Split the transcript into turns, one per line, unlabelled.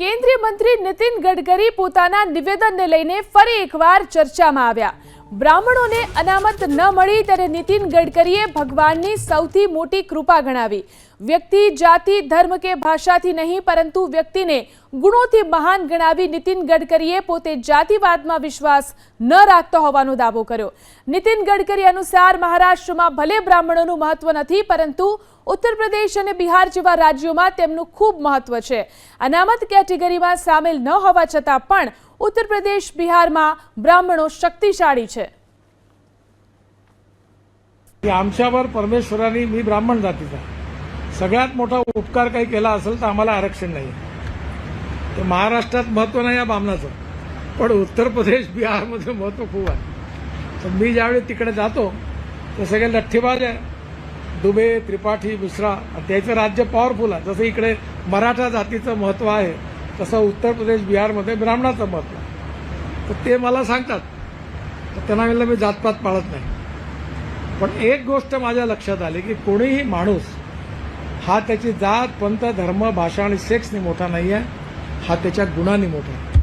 કેન્દ્રીય મંત્રી નીતિન ગડકરી પોતાના નિવેદનને લઈને ફરી એકવાર ચર્ચામાં આવ્યા. બ્રાહ્મણોને અનામત ન મળી ત્યારે નીતિન ગડકરીએ ભગવાનની સૌથી મોટી કૃપા ગણાવી. વ્યક્તિ, જાતિ, ધર્મ કે ભાષાથી નહીં, પરંતુ વ્યક્તિને ગુણોથી મહાન ગણાવી નીતિન ગડકરીએ પોતે જાતિવાદમાં વિશ્વાસ ન રાખતો હોવાનો દાવો કર્યો. નીતિન ગડકરી અનુસાર મહારાષ્ટ્રમાં ભલે બ્રાહ્મણોનું મહત્વ નથી, પરંતુ ઉત્તર પ્રદેશ અને બિહાર જેવા રાજ્યોમાં તેમનું ખૂબ મહત્વ છે. અનામત કેટેગરીમાં સામેલ ન હોવા છતાં પણ ઉત્તર પ્રદેશ બિહારમાં બ્રાહ્મણો શક્તિશાળી છે.
आमच्यावर परमेश्वराने मी ब्राह्मण जातीचा सगळ्यात मोठा उपकार काही केला असेल तर आम्हाला आरक्षण नाही तर महाराष्ट्रात महत्त्व नाही या ब्राह्मणाचं पण उत्तर प्रदेश बिहारमध्ये महत्त्व खूप आहे तर मी ज्यावेळी तिकडे जातो तर सगळे लठ्ठीबाज आहे दुबे त्रिपाठी मिश्रा त्याचं राज्य पॉवरफुल आहे जसं इकडे मराठा जातीचं महत्त्व आहे तसं उत्तर प्रदेश बिहारमध्ये ब्राह्मणाचं महत्त्व तर ते मला सांगतात. तर त्यांना म्हणलं मी जातपात पाळत नाही. पण एक गोष्ट माझ्या लक्षात आली की कोणीही माणूस हा त्याची जात पंथ धर्म भाषा आणि सेक्सने मोठा नाही आहे हा त्याच्या गुणांनी मोठा आहे.